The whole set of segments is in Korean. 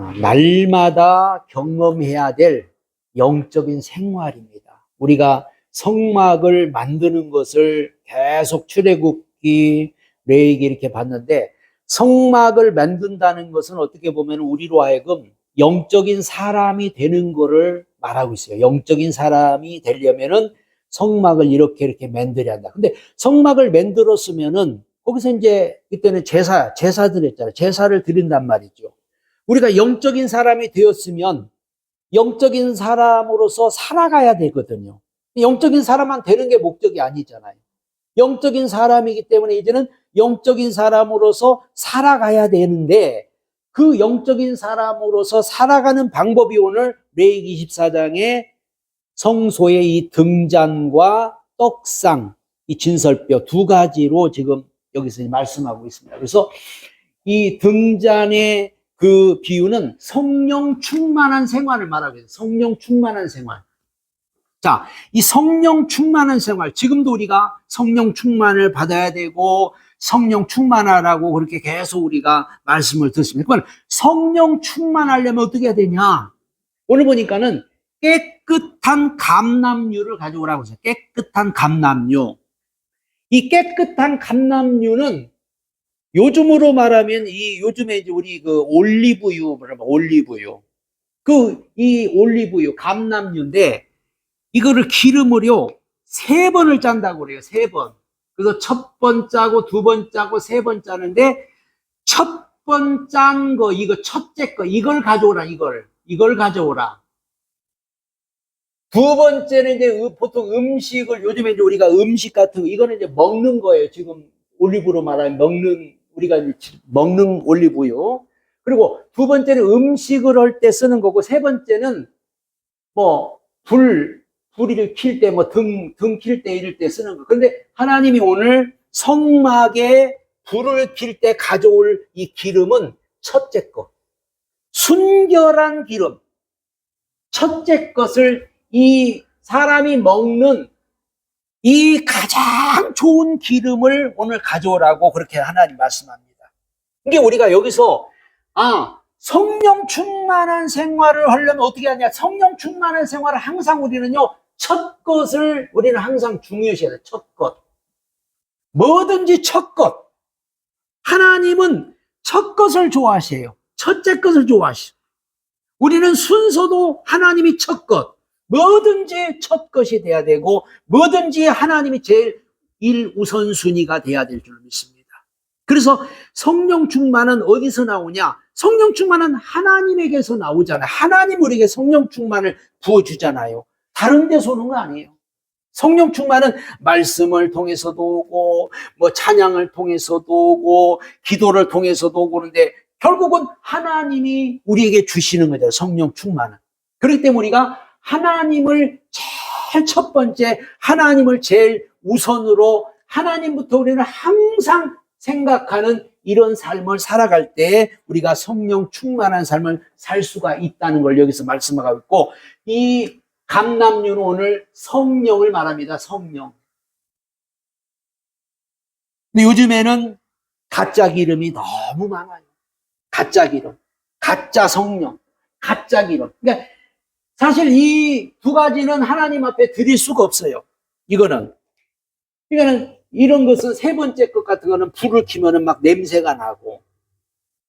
아, 날마다 경험해야 될 영적인 생활입니다. 우리가 성막을 만드는 것을 계속 출애굽기, 레이기 이렇게 봤는데 성막을 만든다는 것은 어떻게 보면 우리로 하여금 영적인 사람이 되는 거를 말하고 있어요. 영적인 사람이 되려면은 성막을 이렇게 이렇게 만들어야 한다. 근데 성막을 만들었으면은 거기서 이제 그때는 제사, 제사 드렸잖아요. 제사를 드린단 말이죠. 우리가 영적인 사람이 되었으면 영적인 사람으로서 살아가야 되거든요. 영적인 사람만 되는 게 목적이 아니잖아요. 영적인 사람이기 때문에 이제는 영적인 사람으로서 살아가야 되는데 그 영적인 사람으로서 살아가는 방법이 오늘 레이기 24장에 성소의 이 등잔과 떡상, 이 진설뼈 두 가지로 지금 여기서 말씀하고 있습니다. 그래서 이 등잔의 그 비유는 성령 충만한 생활을 말하고 있어요. 성령 충만한 생활. 자, 이 성령 충만한 생활. 지금도 우리가 성령 충만을 받아야 되고 성령 충만하라고 그렇게 계속 우리가 말씀을 듣습니다. 그러면 성령 충만하려면 어떻게 해야 되냐? 오늘 보니까는 깨끗한 감남류를 가져오라고 했어요. 깨끗한 감남류. 이 깨끗한 감남류는 요즘으로 말하면 이 요즘에 이제 우리 그 올리브유 뭐라면 올리브유 그 이 올리브유 감남유인데 이거를 기름을요 세 번을 짠다고 그래요 세 번. 그래서 첫 번 짜고 두 번 짜고 세 번 짜는데 첫 번 짠 거 이거 첫째 거 이걸 가져오라 이걸 이걸 가져오라. 두 번째는 이제 음- 보통 음식을 요즘에 이제 우리가 음식 같은 거 이거는 이제 먹는 거예요. 지금 올리브로 말하면 먹는 우리가 먹는 올리브요. 그리고 두 번째는 음식을 할 때 쓰는 거고 세 번째는 뭐 불 불을 킬때 뭐 등 등 킬 때 이럴 때 쓰는 거. 근데 하나님이 오늘 성막에 불을 킬 때 가져올 이 기름은 첫째 것. 순결한 기름. 첫째 것을 이 사람이 먹는 이 가장 좋은 기름을 오늘 가져오라고 그렇게 하나님 말씀합니다. 이게 우리가 여기서 아 성령 충만한 생활을 하려면 어떻게 하냐? 성령 충만한 생활을 항상 우리는요 첫 것을 우리는 항상 중요시해야 돼. 첫 것. 뭐든지 첫 것. 하나님은 첫 것을 좋아하세요. 첫째 것을 좋아하시죠. 우리는 순서도 하나님이 첫 것. 뭐든지 첫 것이 돼야 되고 뭐든지 하나님이 제일 일 우선순위가 돼야 될 줄 믿습니다. 그래서 성령 충만은 어디서 나오냐? 성령 충만은 하나님에게서 나오잖아요. 하나님 우리에게 성령 충만을 부어주잖아요. 다른 데서 오는 거 아니에요. 성령 충만은 말씀을 통해서도 오고, 뭐 찬양을 통해서도 오고, 기도를 통해서도 그런데 결국은 하나님이 우리에게 주시는 거죠. 성령 충만은. 그렇기 때문에 우리가 하나님을 제일 첫 번째, 하나님을 제일 우선으로 하나님부터 우리는 항상 생각하는 이런 삶을 살아갈 때 우리가 성령 충만한 삶을 살 수가 있다는 걸 여기서 말씀하고 있고 이 감남류는 오늘 성령을 말합니다. 성령. 근데 요즘에는 가짜 기름이 너무 많아요. 가짜 기름, 가짜 성령, 가짜 기름. 그러니까 사실 이 두 가지는 하나님 앞에 드릴 수가 없어요. 이거는. 이거는 이런 것은 세 번째 것 같은 거는 불을 켜면은 막 냄새가 나고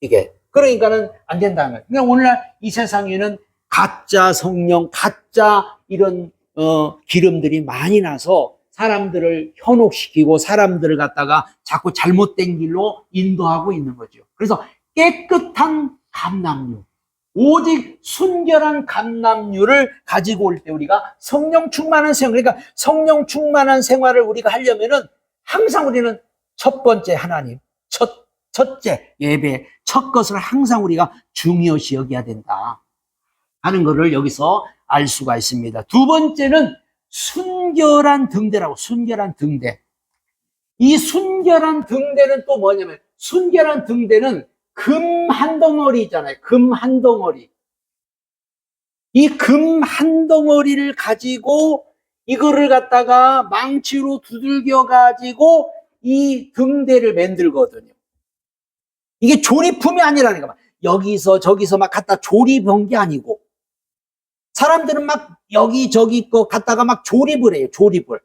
이게 그러니까는 안 된다는 거예요. 그러니까 오늘날 이 세상에는 가짜 성령, 가짜 이런 어, 기름들이 많이 나서 사람들을 현혹시키고 사람들을 갖다가 자꾸 잘못된 길로 인도하고 있는 거죠. 그래서 깨끗한 감남류, 오직 순결한 감남류를 가지고 올 때 우리가 성령 충만한 생활, 그러니까 성령 충만한 생활을 우리가 하려면은 항상 우리는 첫 번째 하나님, 첫, 첫째 예배, 첫 것을 항상 우리가 중요시 여겨야 된다. 하는 것을 여기서 알 수가 있습니다. 두 번째는 순결한 등대라고, 순결한 등대. 이 순결한 등대는 또 뭐냐면, 순결한 등대는 금 한 덩어리 있잖아요. 금 한 덩어리. 이 금 한 덩어리를 가지고 이거를 갖다가 망치로 두들겨 가지고 이 등대를 만들거든요. 이게 조립품이 아니라는 거야. 여기서 저기서 막 갖다 조립한 게 아니고 사람들은 막 여기저기 거 갖다가 막 조립을 해요. 조립을.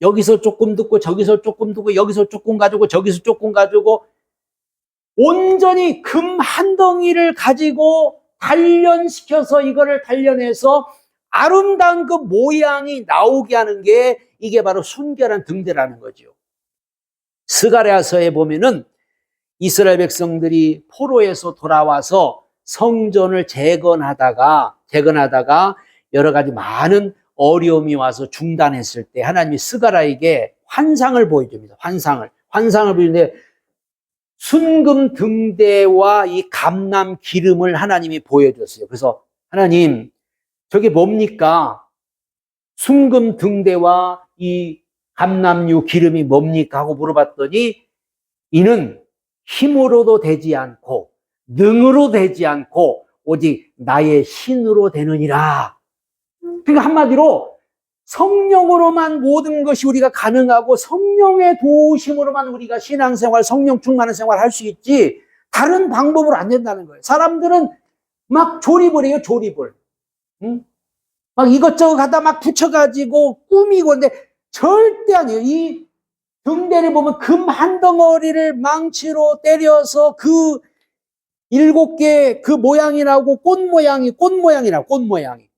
여기서 조금 듣고 저기서 조금 듣고 여기서 조금 가지고 저기서 조금 가지고 온전히 금 한 덩이를 가지고 단련시켜서 이거를 단련해서 아름다운 그 모양이 나오게 하는 게 이게 바로 순결한 등대라는 거죠. 스가랴서에 보면은 이스라엘 백성들이 포로에서 돌아와서 성전을 재건하다가 재건하다가 여러 가지 많은 어려움이 와서 중단했을 때 하나님이 스가랴에게 환상을 보여줍니다. 환상을 환상을 보이는데 순금 등대와 이 감람 기름을 하나님이 보여줬어요. 그래서 하나님 저게 뭡니까? 순금 등대와 이 감람유 기름이 뭡니까? 하고 물어봤더니 이는 힘으로도 되지 않고 능으로 되지 않고 오직 나의 신으로 되느니라. 그러니까 한마디로 성령으로만 모든 것이 우리가 가능하고 성령의 도우심으로만 우리가 신앙생활, 성령 충만한 생활 할 수 있지 다른 방법으로 안 된다는 거예요. 사람들은 막 조립을 해요, 조립을. 응? 막 이것저것 갖다 막 붙여가지고 꾸미고 근데 절대 아니에요. 이 등대를 보면 금 한 덩어리를 망치로 때려서 그 일곱 개 그 모양이 나오고 꽃 모양이 꽃 모양이라고 꽃 모양이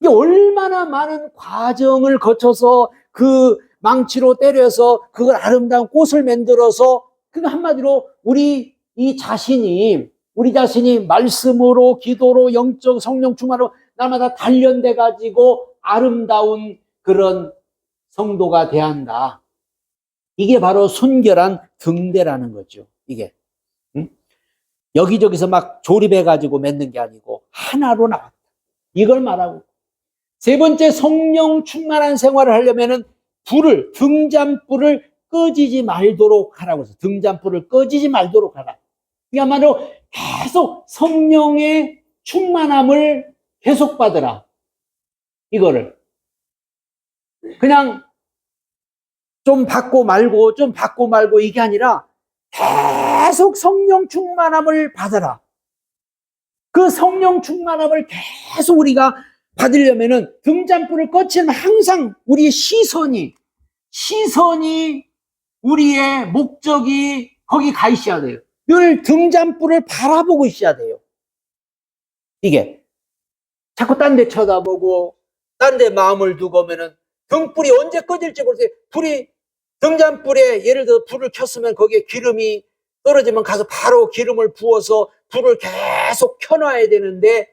이게 얼마나 많은 과정을 거쳐서 그 망치로 때려서 그걸 아름다운 꽃을 만들어서 그 한마디로 우리 이 자신이 우리 자신이 말씀으로 기도로 영적 성령 충만으로 날마다 단련돼 가지고 아름다운 그런 성도가 돼야 한다. 이게 바로 순결한 등대라는 거죠. 이게 응? 여기저기서 막 조립해 가지고 맺는 게 아니고 하나로 나왔다. 이걸 말하고 세 번째 성령 충만한 생활을 하려면은 불을 등잔불을 꺼지지 말도록 하라고 해서 등잔불을 꺼지지 말도록 하라. 그야말로 계속 성령의 충만함을 계속 받으라. 이거를 그냥 좀 받고 말고 좀 받고 말고 이게 아니라 계속 성령 충만함을 받아라. 그 성령 충만함을 계속 우리가 받으려면은 등잔불을 꺼치면 항상 우리의 시선이 시선이 우리의 목적이 거기 가 있어야 돼요. 늘 등잔불을 바라보고 있어야 돼요. 이게 자꾸 딴 데 쳐다보고 딴 데 마음을 두고 오면은 등불이 언제 꺼질지 모르세요. 불이 등잔불에 예를 들어 불을 켰으면 거기에 기름이 떨어지면 가서 바로 기름을 부어서 불을 계속 켜놔야 되는데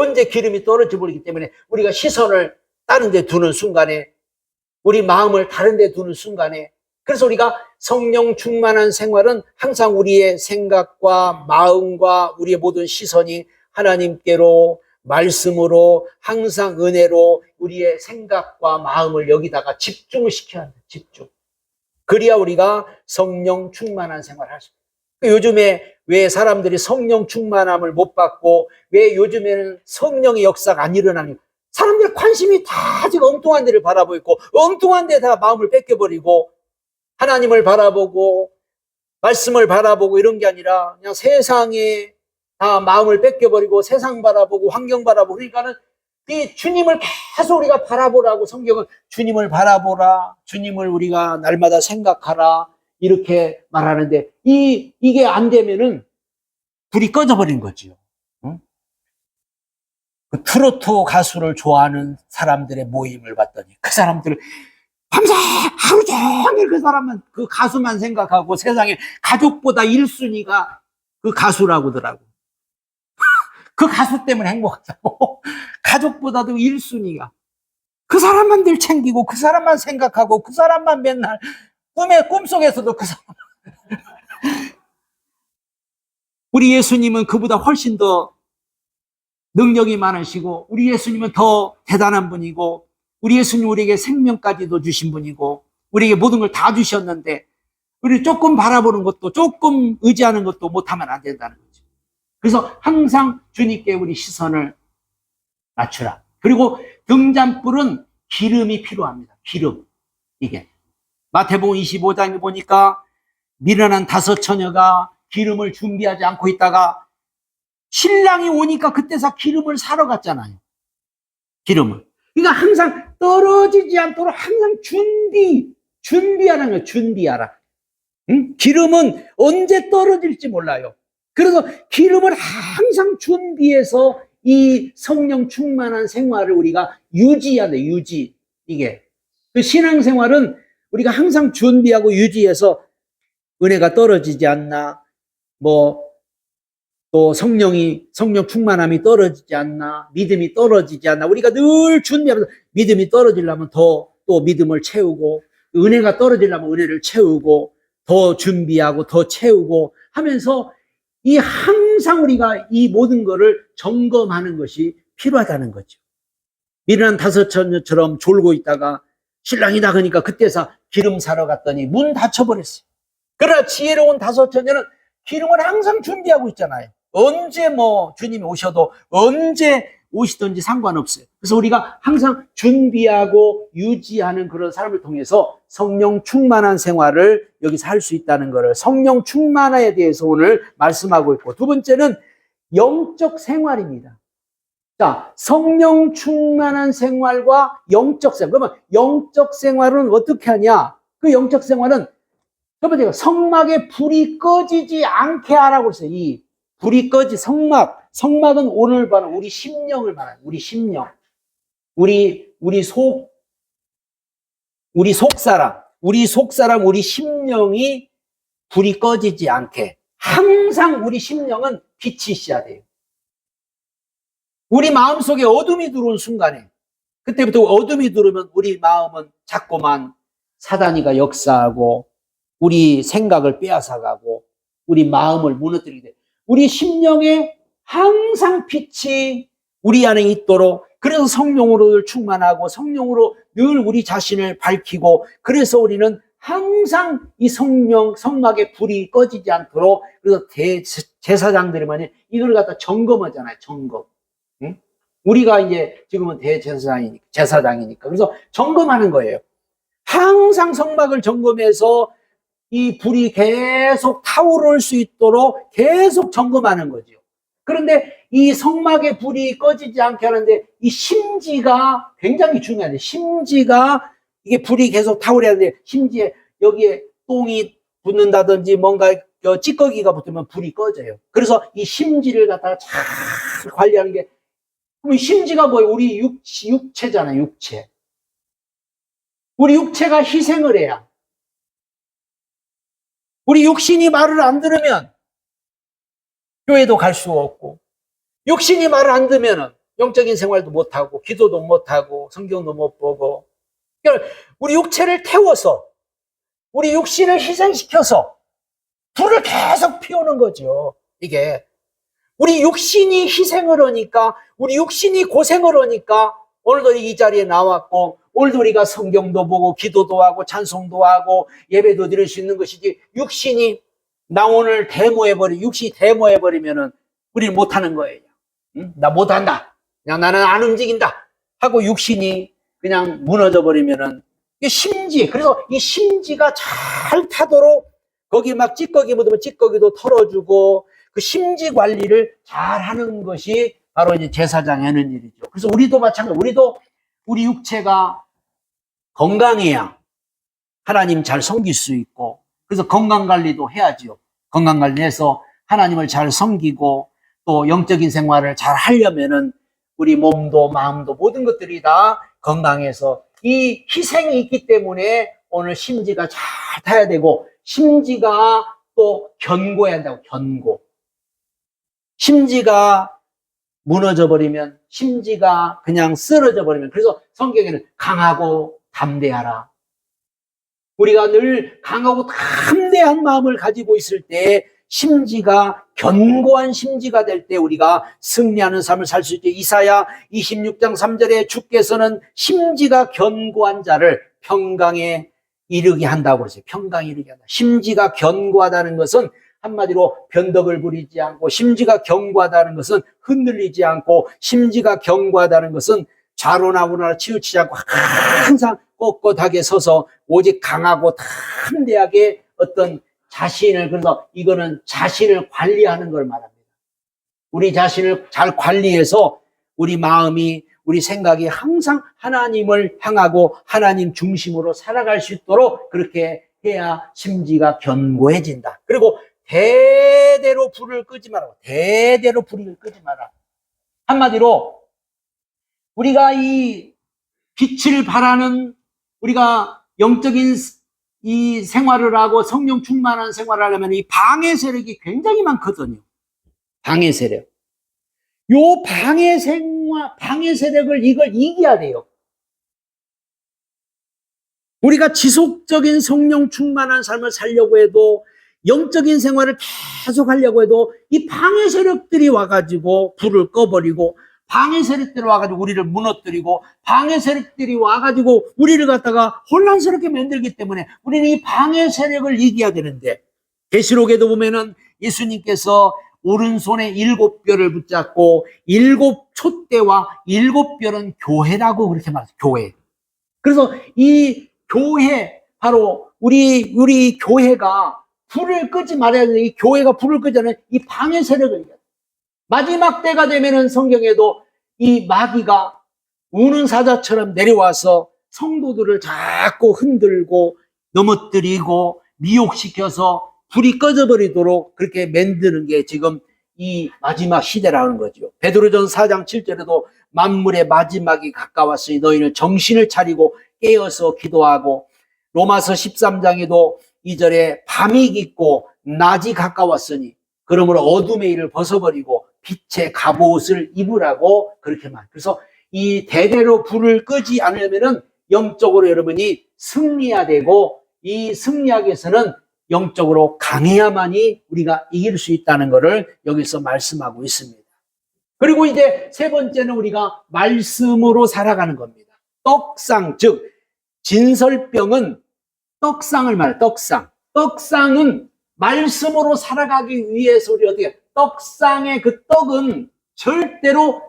언제 기름이 떨어져 버리기 때문에 우리가 시선을 다른 데 두는 순간에 우리 마음을 다른 데 두는 순간에 그래서 우리가 성령 충만한 생활은 항상 우리의 생각과 마음과 우리의 모든 시선이 하나님께로 말씀으로 항상 은혜로 우리의 생각과 마음을 여기다가 집중을 시켜야 한다. 집중. 그래야 우리가 성령 충만한 생활을 할 수 있다. 요즘에 왜 사람들이 성령 충만함을 못 받고 왜 요즘에는 성령의 역사가 안 일어나는 사람들 관심이 다 지금 엉뚱한 데를 바라보고 있고 엉뚱한 데 다 마음을 뺏겨버리고 하나님을 바라보고 말씀을 바라보고 이런 게 아니라 그냥 세상에 다 마음을 뺏겨버리고 세상 바라보고 환경 바라보고 그러니까는 이 주님을 계속 우리가 바라보라고 성경은 주님을 바라보라 주님을 우리가 날마다 생각하라 이렇게 말하는데 이 이게 안 되면은 불이 꺼져버린 거지요. 응? 그 트로트 가수를 좋아하는 사람들의 모임을 봤더니 그 사람들 밤새 하루 종일 그 사람만 그 가수만 생각하고 세상에 가족보다 1순위가 그 가수라고더라고. 그 가수 때문에 행복하다고. 가족보다도 1순위가. 그 사람만 늘 챙기고 그 사람만 생각하고 그 사람만 맨날 꿈에 꿈속에서도 그 사람. 우리 예수님은 그보다 훨씬 더 능력이 많으시고 우리 예수님은 더 대단한 분이고 우리 예수님 우리에게 생명까지도 주신 분이고 우리에게 모든 걸 다 주셨는데 우리 조금 바라보는 것도 조금 의지하는 것도 못하면 안 된다는 거죠. 그래서 항상 주님께 우리 시선을 낮추라. 그리고 등잔불은 기름이 필요합니다. 기름. 이게. 마태복음 25장에 보니까 미련한 다섯 처녀가 기름을 준비하지 않고 있다가 신랑이 오니까 그때서 기름을 사러 갔잖아요. 기름을. 그러니까 항상 떨어지지 않도록 항상 준비, 준비하는 거예요. 준비하라. 응? 기름은 언제 떨어질지 몰라요. 그래서 기름을 항상 준비해서 이 성령 충만한 생활을 우리가 유지해야 돼, 유지. 이게. 그 신앙생활은 우리가 항상 준비하고 유지해서 은혜가 떨어지지 않나, 뭐, 또 성령이, 성령 충만함이 떨어지지 않나, 믿음이 떨어지지 않나, 우리가 늘 준비하면서 믿음이 떨어지려면 더 또 믿음을 채우고, 은혜가 떨어지려면 은혜를 채우고, 더 준비하고, 더 채우고 하면서 이 항상 우리가 이 모든 것을 점검하는 것이 필요하다는 거죠. 미련한 다섯 처녀처럼 졸고 있다가 신랑이 나가니까 그때서 기름 사러 갔더니 문 닫혀버렸어요. 그러나 지혜로운 다섯 처녀는 기름을 항상 준비하고 있잖아요. 언제 뭐 주님이 오셔도 언제 오시든지 상관없어요. 그래서 우리가 항상 준비하고 유지하는 그런 삶을 통해서 성령 충만한 생활을 여기서 할 수 있다는 것을 성령 충만화에 대해서 오늘 말씀하고 있고 두 번째는 영적 생활입니다. 자, 성령 충만한 생활과 영적 생활. 그러면 영적 생활은 어떻게 하냐? 그 영적 생활은 첫 번째가 성막에 불이 꺼지지 않게 하라고 했어요. 이 불이 꺼지 성막. 성막은 오늘 바로 우리 심령을 말하는 우리 심령. 우리 우리 속 우리 속사람, 우리 속사람, 우리 심령이 불이 꺼지지 않게 항상 우리 심령은 빛이 있어야 돼요. 우리 마음속에 어둠이 들어온 순간에 그때부터 어둠이 들어오면 우리 마음은 자꾸만 사단이가 역사하고 우리 생각을 빼앗아가고 우리 마음을 무너뜨리게 돼. 우리 심령에 항상 빛이 우리 안에 있도록 그래서 성령으로 늘 충만하고 성령으로 늘 우리 자신을 밝히고 그래서 우리는 항상 이 성령 성막의 불이 꺼지지 않도록 그래서 대 제사장들이 만약 이걸 갖다 점검하잖아요. 점검. 응? 우리가 이제 지금은 대제사장이니까 제사장이니까 그래서 점검하는 거예요. 항상 성막을 점검해서 이 불이 계속 타오를 수 있도록 계속 점검하는 거죠. 그런데 이 성막의 불이 꺼지지 않게 하는데 이 심지가 굉장히 중요한데 심지가 이게 불이 계속 타오려야 하는데 심지에 여기에 똥이 붙는다든지 뭔가 저 찌꺼기가 붙으면 불이 꺼져요. 그래서 이 심지를 갖다가 잘 관리하는 게 그럼 이 심지가 뭐예요? 우리 육, 육체잖아요, 육체. 우리 육체가 희생을 해야. 우리 육신이 말을 안 들으면 교회도 갈 수 없고 육신이 말을 안 듣으면 영적인 생활도 못하고 기도도 못하고 성경도 못 보고 그러니까 우리 육체를 태워서 우리 육신을 희생시켜서 불을 계속 피우는 거죠. 이게 우리 육신이 희생을 하니까 우리 육신이 고생을 하니까 오늘도 이 자리에 나왔고 오늘도 우리가 성경도 보고 기도도 하고 찬송도 하고 예배도 드릴 수 있는 것이지 육신이 나 오늘 데모해버리 육신이 데모해버리면은 우리는 못하는 거예요. 응? 나 못한다. 그냥 나는 안 움직인다. 하고 육신이 그냥 무너져 버리면은 이 심지 그래서 이 심지가 잘 타도록 거기 막 찌꺼기 묻으면 찌꺼기도 털어주고 그 심지 관리를 잘 하는 것이 바로 이제 제사장이 하는 일이죠. 그래서 우리도 마찬가지, 우리도 우리 육체가 건강해야 하나님 잘 섬길 수 있고, 그래서 건강 관리도 해야지요. 건강 관리해서 하나님을 잘 섬기고, 또 영적인 생활을 잘 하려면은 우리 몸도 마음도 모든 것들이 다 건강해서 이 희생이 있기 때문에 오늘 심지가 잘 타야 되고, 심지가 또 견고해야 한다고, 견고. 심지가 무너져 버리면 심지가 그냥 쓰러져 버리면 그래서 성경에는 강하고 담대하라. 우리가 늘 강하고 담대한 마음을 가지고 있을 때 심지가 견고한 심지가 될 때 우리가 승리하는 삶을 살 수 있죠. 이사야 26장 3절에 주께서는 심지가 견고한 자를 평강에 이르게 한다고 그러세요. 평강에 이르게 한다. 심지가 견고하다는 것은 한마디로 변덕을 부리지 않고 심지가 견고하다는 것은 흔들리지 않고 심지가 견고하다는 것은 좌로나 우로나 치우치지 않고 항상 꼿꼿하게 서서 오직 강하고 담대하게 어떤 자신을 그래서 이거는 자신을 관리하는 걸 말합니다. 우리 자신을 잘 관리해서 우리 마음이 우리 생각이 항상 하나님을 향하고 하나님 중심으로 살아갈 수 있도록 그렇게 해야 심지가 견고해진다. 그리고 대대로 불을 끄지 마라. 대대로 불을 끄지 마라. 한마디로 우리가 이 빛을 바라는 우리가 영적인 이 생활을 하고 성령 충만한 생활을 하려면 이 방해 세력이 굉장히 많거든요. 방해 세력. 요 방해 생활, 방해 세력을 이걸 이겨야 돼요. 우리가 지속적인 성령 충만한 삶을 살려고 해도 영적인 생활을 계속 하려고 해도 이 방해 세력들이 와가지고 불을 꺼버리고 방해 세력들이 와가지고 우리를 무너뜨리고 방해 세력들이 와가지고 우리를 갖다가 혼란스럽게 만들기 때문에 우리는 이 방해 세력을 이겨야 되는데 계시록에도 보면은 예수님께서 오른손에 일곱 뼈를 붙잡고 일곱 촛대와 일곱 뼈는 교회라고 그렇게 말해요. 교회. 그래서 이 교회 바로 우리 우리 교회가 불을 끄지 말아야 되는 이 교회가 불을 끄자는 이 방해 세력을 이겨야 돼. 마지막 때가 되면은 성경에도 이 마귀가 우는 사자처럼 내려와서 성도들을 자꾸 흔들고 넘어뜨리고 미혹시켜서 불이 꺼져버리도록 그렇게 만드는 게 지금 이 마지막 시대라는 거죠. 베드로전 4장 7절에도 만물의 마지막이 가까웠으니 너희는 정신을 차리고 깨어서 기도하고 로마서 13장에도 2절에 밤이 깊고 낮이 가까웠으니 그러므로 어둠의 일을 벗어버리고 빛의 갑옷을 입으라고 그렇게 말. 그래서 이 대대로 불을 끄지 않으면은 영적으로 여러분이 승리해야 되고 이 승리하기 위해서는 영적으로 강해야만이 우리가 이길 수 있다는 것을 여기서 말씀하고 있습니다. 그리고 이제 세 번째는 우리가 말씀으로 살아가는 겁니다. 떡상, 즉, 진설병은 떡상을 말, 떡상. 떡상은 말씀으로 살아가기 위해서 우리 어떻게, 떡상의 그 떡은 절대로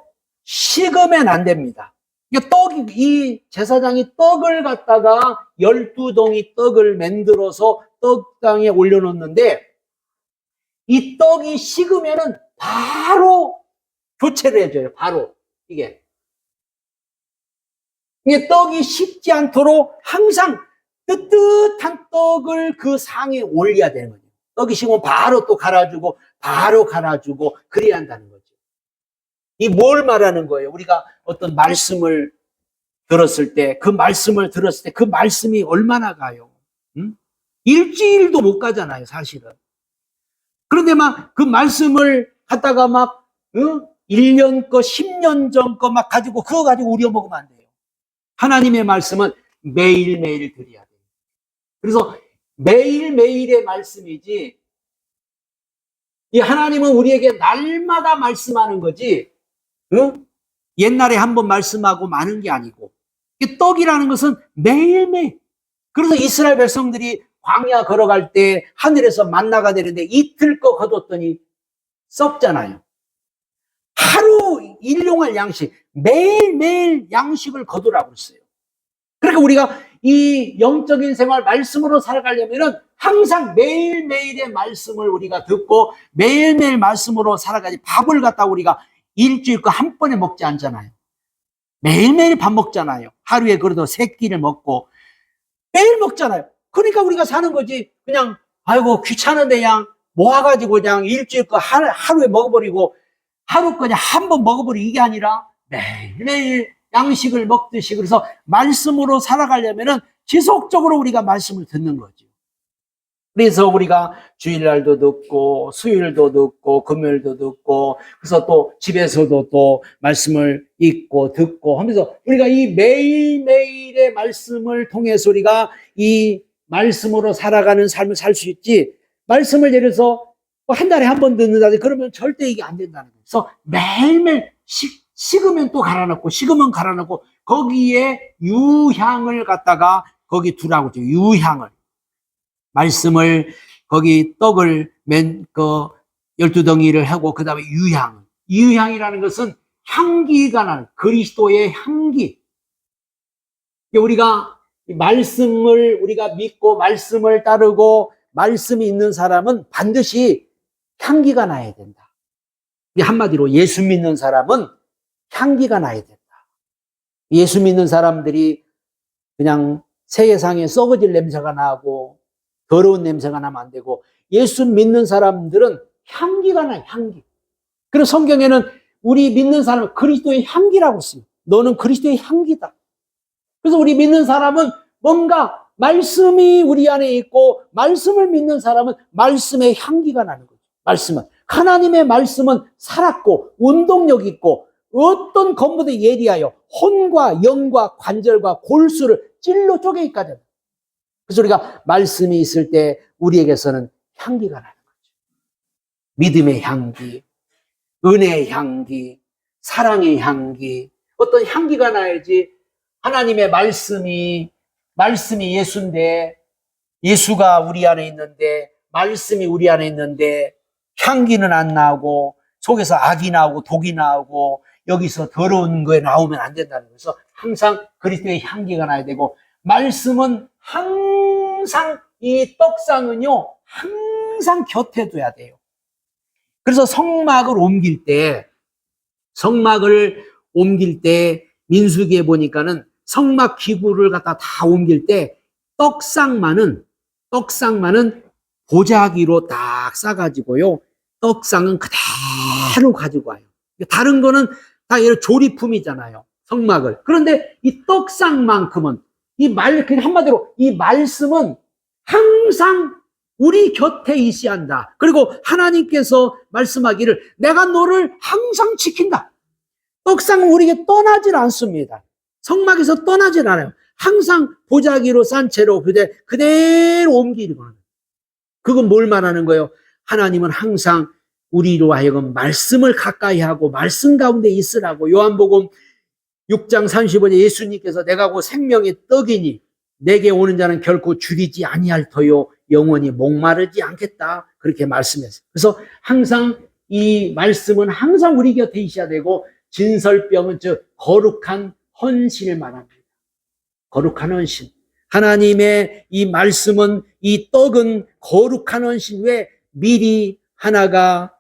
식으면 안 됩니다. 떡이, 이 제사장이 떡을 갖다가 열두 동이 떡을 만들어서 떡상에 올려놓는데 이 떡이 식으면은 바로 교체를 해줘요. 바로. 이게. 이게 떡이 식지 않도록 항상 뜨뜻한 떡을 그 상에 올려야 되는 거죠. 떡이 식으면 바로 또 갈아주고, 바로 갈아주고, 그래야 한다는 거죠. 이 뭘 말하는 거예요? 우리가 어떤 말씀을 들었을 때, 그 말씀을 들었을 때, 그 말씀이 얼마나 가요? 응? 일주일도 못 가잖아요, 사실은. 그런데 막 그 말씀을 갖다가 막, 응? 1년 거, 10년 전 거 막 가지고, 그거 가지고 우려 먹으면 안 돼요. 하나님의 말씀은 매일매일 드려야 돼요. 그래서 매일매일의 말씀이지, 이 하나님은 우리에게 날마다 말씀하는 거지, 응? 옛날에 한 번 말씀하고 마는 게 아니고, 이 떡이라는 것은 매일매일. 그래서 이스라엘 백성들이 광야 걸어갈 때 하늘에서 만나가 내리는데 이틀 거 거뒀더니 썩잖아요. 하루 일용할 양식, 매일매일 양식을 거두라고 했어요. 그러니까 우리가 이 영적인 생활 말씀으로 살아가려면은 항상 매일매일의 말씀을 우리가 듣고 매일매일 말씀으로 살아가지 밥을 갖다 우리가 일주일 거한 번에 먹지 않잖아요. 매일매일 밥 먹잖아요. 하루에 그래도 세 끼를 먹고 매일 먹잖아요. 그러니까 우리가 사는 거지. 그냥 아이고 귀찮은데 그냥 모아가지고 그냥 일주일 거 하루, 하루에 먹어버리고 하루 그냥 한번 먹어버리고 이게 아니라 매일매일 양식을 먹듯이 그래서 말씀으로 살아가려면은 지속적으로 우리가 말씀을 듣는 거죠. 그래서 우리가 주일날도 듣고 수요일도 듣고 금요일도 듣고 그래서 또 집에서도 또 말씀을 읽고 듣고 하면서 우리가 이 매일매일의 말씀을 통해서 우리가 이 말씀으로 살아가는 삶을 살 수 있지 말씀을 예를 들어서 뭐한 달에 한 번 듣는다든지 그러면 절대 이게 안 된다는 거예요. 그래서 매일매일 식, 식으면 또 갈아 넣고 식으면 갈아 넣고 거기에 유향을 갖다가 거기 두라고 하죠. 유향을. 말씀을 거기 떡을 맨 그 열두 덩이를 하고 그 다음에 유향. 유향이라는 것은 향기가 나는 그리스도의 향기. 우리가 말씀을 우리가 믿고 말씀을 따르고 말씀이 있는 사람은 반드시 향기가 나야 된다. 이 한마디로 예수 믿는 사람은 향기가 나야 된다. 예수 믿는 사람들이 그냥 세계상에 썩어질 냄새가 나고 더러운 냄새가 나면 안 되고 예수 믿는 사람들은 향기가 나, 향기. 그리고 성경에는 우리 믿는 사람은 그리스도의 향기라고 씁니다. 너는 그리스도의 향기다. 그래서 우리 믿는 사람은 뭔가 말씀이 우리 안에 있고 말씀을 믿는 사람은 말씀의 향기가 나는 거죠. 말씀은 하나님의 말씀은 살았고 운동력 있고 어떤 검보다 예리하여 혼과 영과 관절과 골수를 찔러 쪼개기까지. 그래서 우리가 말씀이 있을 때 우리에게서는 향기가 나는 거죠. 믿음의 향기, 은혜의 향기, 사랑의 향기, 어떤 향기가 나야지 하나님의 말씀이, 말씀이 예수인데, 예수가 우리 안에 있는데, 말씀이 우리 안에 있는데, 향기는 안 나오고, 속에서 악이 나오고, 독이 나오고, 여기서 더러운 거에 나오면 안 된다는 거죠. 항상 그리스도의 향기가 나야 되고, 말씀은 항상, 이 떡상은요, 항상 곁에 둬야 돼요. 그래서 성막을 옮길 때, 성막을 옮길 때, 민수기에 보니까는 성막 기구를 갖다 다 옮길 때, 떡상만은, 떡상만은 보자기로 딱 싸가지고요, 떡상은 그대로 가지고 와요. 다른 거는 다 예를 조리품이잖아요. 성막을. 그런데 이 떡상만큼은 이 말, 그냥 한마디로 이 말씀은 항상 우리 곁에 있어야 한다. 그리고 하나님께서 말씀하기를 내가 너를 항상 지킨다. 떡상은 우리에게 떠나질 않습니다. 성막에서 떠나질 않아요. 항상 보자기로 싼 채로 그대, 그대로 옮기고 하는. 그건 뭘 말하는 거예요? 하나님은 항상 우리로 하여금 말씀을 가까이 하고 말씀 가운데 있으라고 요한복음 6장 35절 예수님께서 내가 곧 생명의 떡이니 내게 오는 자는 결코 줄이지 아니할 터요 영원히 목마르지 않겠다 그렇게 말씀했어요. 그래서 항상 이 말씀은 항상 우리 곁에 있어야 되고 진설병은 즉 거룩한 헌신을 말합니다. 거룩한 헌신. 하나님의 이 말씀은 이 떡은 거룩한 헌신 왜 미리 하나가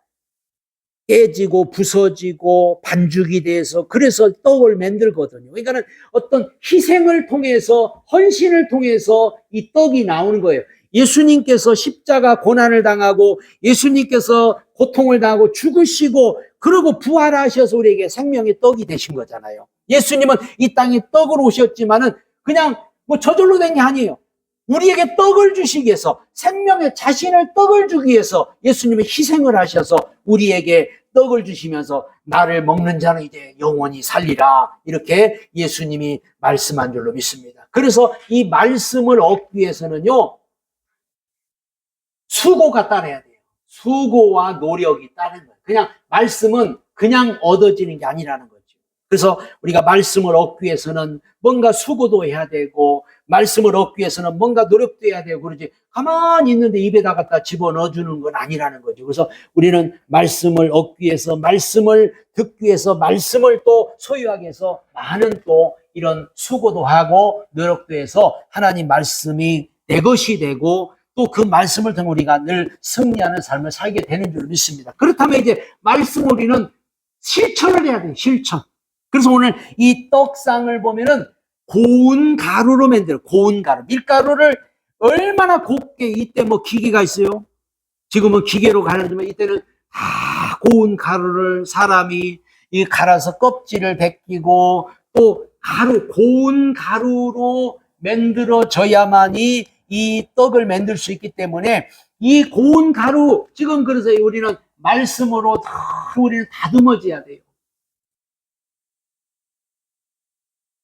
깨지고 부서지고 반죽이 돼서 그래서 떡을 만들거든요. 그러니까는 어떤 희생을 통해서 헌신을 통해서 이 떡이 나오는 거예요. 예수님께서 십자가 고난을 당하고 예수님께서 고통을 당하고 죽으시고 그러고 부활하셔서 우리에게 생명의 떡이 되신 거잖아요. 예수님은 이 땅에 떡을 오셨지만은 그냥 뭐 저절로 된 게 아니에요. 우리에게 떡을 주시기 위해서 생명의 자신을 떡을 주기 위해서 예수님이 희생을 하셔서 우리에게 떡을 주시면서 나를 먹는 자는 이제 영원히 살리라 이렇게 예수님이 말씀한 줄로 믿습니다. 그래서 이 말씀을 얻기 위해서는요 수고가 따라야 돼요. 수고와 노력이 따른 거예요. 그냥 말씀은 그냥 얻어지는 게 아니라는 거죠. 그래서 우리가 말씀을 얻기 위해서는 뭔가 수고도 해야 되고 말씀을 얻기 위해서는 뭔가 노력도 해야 되고 그러지 가만히 있는데 입에다 갖다 집어넣어 주는 건 아니라는 거죠. 그래서 우리는 말씀을 얻기 위해서 말씀을 듣기 위해서 말씀을 또 소유하기 위해서 많은 또 이런 수고도 하고 노력도 해서 하나님 말씀이 내 것이 되고 또 그 말씀을 통해 우리가 늘 승리하는 삶을 살게 되는 줄 믿습니다. 그렇다면 이제 말씀 우리는 실천을 해야 돼요. 실천. 그래서 오늘 이 떡상을 보면은 고운 가루로 만들어 고운 가루 밀가루를 얼마나 곱게 이때 뭐 기계가 있어요 지금은 기계로 가르지만 이때는 다 고운 가루를 사람이 이 갈아서 껍질을 벗기고 또 가루 고운 가루로 만들어져야만이 이 떡을 만들 수 있기 때문에 이 고운 가루 지금 그래서 우리는 말씀으로 다 우리는 다듬어져야 돼요.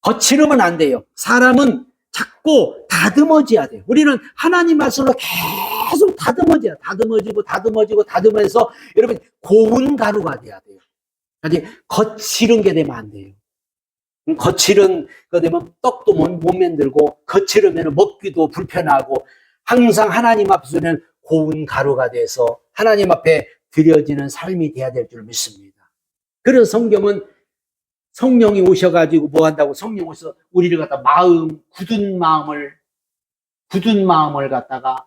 거칠으면 안 돼요. 사람은 자꾸 다듬어져야 돼요. 우리는 하나님 말씀으로 계속 다듬어져야 다듬어지고 다듬어지고 다듬어서 여러분 고운 가루가 돼야 돼요. 아니 거칠은 게 되면 안 돼요. 거칠은 거 되면 떡도 못, 못 만들고 거칠으면 먹기도 불편하고 항상 하나님 앞에서는 고운 가루가 돼서 하나님 앞에 드려지는 삶이 돼야 될 줄 믿습니다. 그래서 성경은 성령이 오셔가지고 뭐 한다고 성령 오셔서 우리를 갖다 마음, 굳은 마음을, 굳은 마음을 갖다가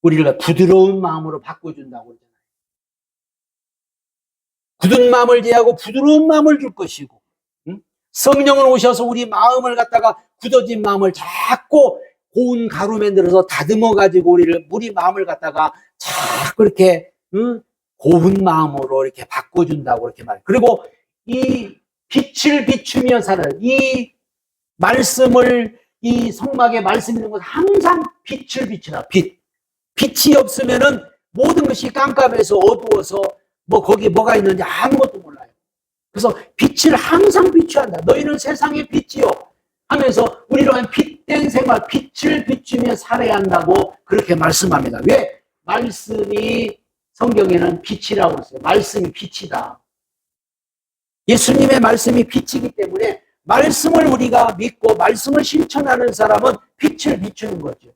우리를 부드러운 마음으로 바꿔준다고 그러잖아요. 굳은 마음을 제하고 부드러운 마음을 줄 것이고, 응? 성령은 오셔서 우리 마음을 갖다가 굳어진 마음을 자꾸 고운 가루에 들어서 다듬어 가지고 우리를 우리 마음을 갖다가 자꾸 이렇게 응? 고운 마음으로 이렇게 바꿔준다고 이렇게 말. 그리고 이 빛을 비추며 사는 이 말씀을 이 성막에 말씀 있는 것은 항상 빛을 비추라. 빛. 빛이 없으면은 모든 것이 깜깜해서 어두워서 뭐 거기에 뭐가 있는지 아무것도 몰라요. 그래서 빛을 항상 비추한다. 너희는 세상의 빛이요. 하면서 우리로 한 빛된 생활, 빛을 비추며 살아야 한다고 그렇게 말씀합니다. 왜? 말씀이 성경에는 빛이라고 했어요. 말씀이 빛이다. 예수님의 말씀이 빛이기 때문에 말씀을 우리가 믿고 말씀을 실천하는 사람은 빛을 비추는 거죠.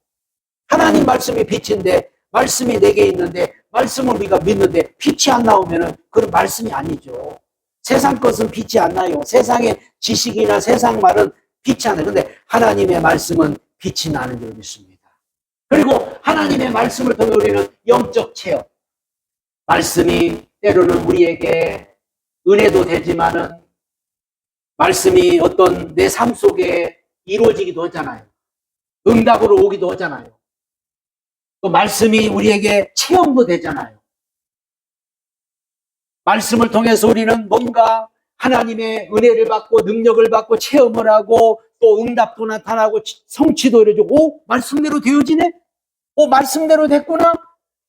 하나님 말씀이 빛인데 말씀이 내게 있는데 말씀을 우리가 믿는데 빛이 안 나오면은 그건 말씀이 아니죠. 세상 것은 빛이 안 나요. 세상의 지식이나 세상 말은 빛이 안 나요. 근데 하나님의 말씀은 빛이 나는 줄 믿습니다. 그리고 하나님의 말씀을 통해 우리는 영적 체험. 말씀이 때로는 우리에게 은혜도 되지만은 말씀이 어떤 내 삶 속에 이루어지기도 하잖아요. 응답으로 오기도 하잖아요. 또 말씀이 우리에게 체험도 되잖아요. 말씀을 통해서 우리는 뭔가 하나님의 은혜를 받고 능력을 받고 체험을 하고 또 응답도 나타나고 성취도 이루어지고 오 말씀대로 되어지네? 오 말씀대로 됐구나?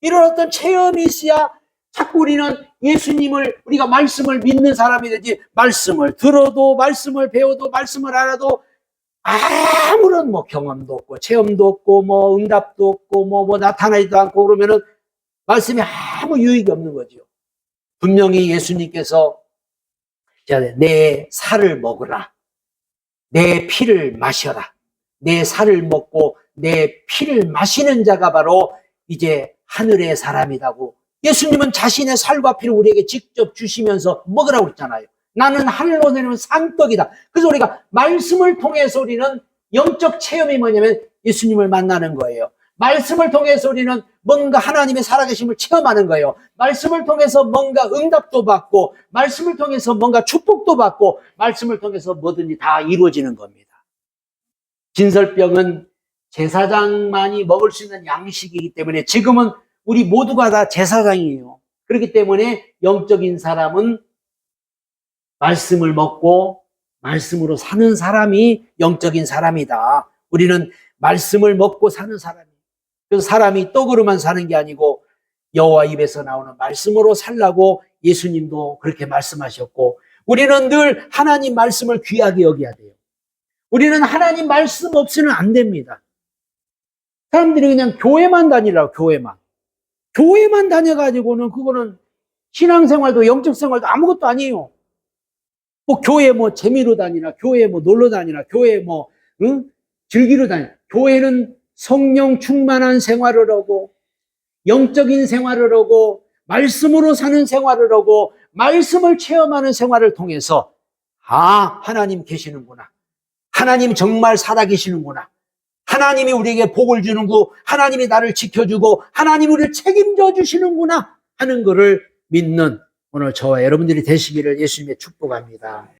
이런 어떤 체험이 있어야 자꾸 우리는 예수님을 우리가 말씀을 믿는 사람이 되지 말씀을 들어도 말씀을 배워도 말씀을 알아도 아무런 뭐 경험도 없고 체험도 없고 뭐 응답도 없고 뭐, 뭐 나타나지도 않고 그러면은 말씀이 아무 유익이 없는 거죠. 분명히 예수님께서 자, 내 살을 먹으라. 내 피를 마셔라. 내 살을 먹고 내 피를 마시는 자가 바로 이제 하늘의 사람이라고 예수님은 자신의 살과 피를 우리에게 직접 주시면서 먹으라고 그랬잖아요. 나는 하늘로 내려온 산떡이다. 그래서 우리가 말씀을 통해서 우리는 영적 체험이 뭐냐면 예수님을 만나는 거예요. 말씀을 통해서 우리는 뭔가 하나님의 살아계심을 체험하는 거예요. 말씀을 통해서 뭔가 응답도 받고, 말씀을 통해서 뭔가 축복도 받고, 말씀을 통해서 뭐든지 다 이루어지는 겁니다. 진설병은 제사장만이 먹을 수 있는 양식이기 때문에 지금은 우리 모두가 다 제사장이에요. 그렇기 때문에 영적인 사람은 말씀을 먹고 말씀으로 사는 사람이 영적인 사람이다. 우리는 말씀을 먹고 사는 사람이에요. 그래서 사람이 떡으로만 사는 게 아니고 여호와 입에서 나오는 말씀으로 살라고 예수님도 그렇게 말씀하셨고 우리는 늘 하나님 말씀을 귀하게 여겨야 돼요. 우리는 하나님 말씀 없이는 안 됩니다. 사람들이 그냥 교회만 다니라고 교회만. 교회만 다녀가지고는 그거는 신앙생활도 영적생활도 아무것도 아니에요. 뭐 교회 뭐 재미로 다니나 교회 뭐 놀러 다니나 교회 뭐 응? 즐기러 다니나 교회는 성령 충만한 생활을 하고 영적인 생활을 하고 말씀으로 사는 생활을 하고 말씀을 체험하는 생활을 통해서 아 하나님 계시는구나 하나님 정말 살아계시는구나 하나님이 우리에게 복을 주는구 하나님이 나를 지켜주고 하나님이 우리를 책임져 주시는구나 하는 것을 믿는 오늘 저와 여러분들이 되시기를 예수님의 축복합니다.